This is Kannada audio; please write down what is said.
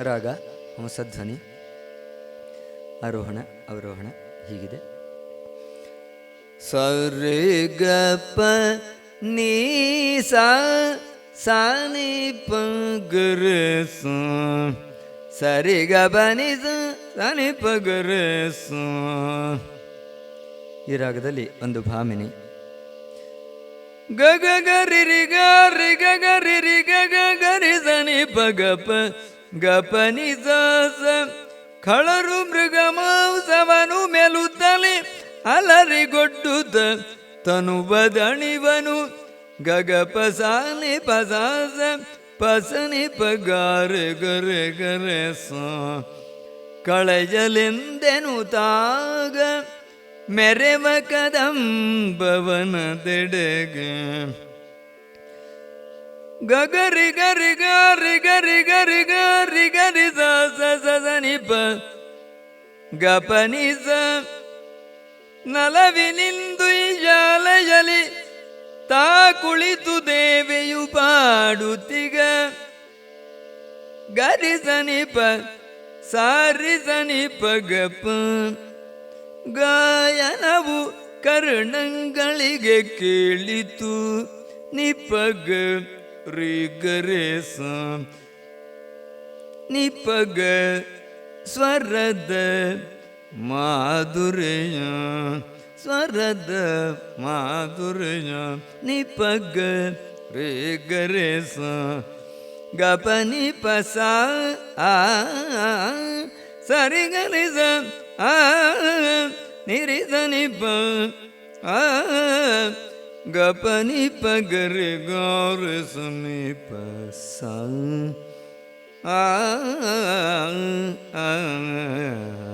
ರಾಗ ಹಂಸಧ್ವನಿ ಆರೋಹಣ ಅವರೋಹಣ ಹೀಗಿದೆ. ಸರಿ ಗಪ ನೀ ಸಾ ಸಾ ನಿ ಪ ಗ ರ ಸ ಸರಿ ಗ ನೀ ಸಾನಿ ಸ ಸ ನಿ ಪ ಗ ರ ಸ ಈ ರಾಗದಲ್ಲಿ ಒಂದು ಭಾಮಿನಿ. ಗ ಗ ಗ ರಿ ರಿ ಗ ರಿ ಗ ಗ ರಿ ರಿ ಗ ಗ ಗ ರಿ ಕಳರು ಮೃಗ ಮಾಂಸವನು ಮೆಲುತ್ತಲೆ ಅಲರಿಗೊಡ್ಡುತ್ತ ತನು ಬದಣಿವನು. ಗಗ ಪಸಾನಿ ಪಸಾಸ, ಪಸನಿ ಪಗಾರೆ ಗರೆ ಗರೆ ಕಳೆಯಲೆಂದೆನು ತಾಗ, ಮೆರೆವ ಕದಂಬವನದೆಡೆಗೆ ಗಗರಿ ಗರಿ ಗರಿ ಗರಿ ಗರಿ ಗರಿ ಗರಿ ಸ ಸ ಸ ಸ ನಿ ಪ. ಗಪನಿ ಸ. ನಲವಿನಿಂದು ಜಾಲಯಲಿ ತಾ ಕುಳಿತು ದೇವೆಯು ಪಾಡುತ್ತಿಗ. ಗರಿ ಸನಿಪ ಸಾರಿ ಸನಿಪ ಗಪ. ಗಾಯನವು ಕರ್ಣಂಗಳಿಗೆ ಕೇಳಿತು. ನಿಪಗ ರಿ ಗರೆ ಸ ನಿಪಗ ಸ್ವರದ ಮಾಧುರ್ಯ ಸ್ವರದ ಮಾಧುರ್ಯ ನಿಪಗ ರೇ ಗರೆ ಸ ಗಪ ನಿಪ Gapani pagar gaur sami pasang ah, ah, ah, ah, ah.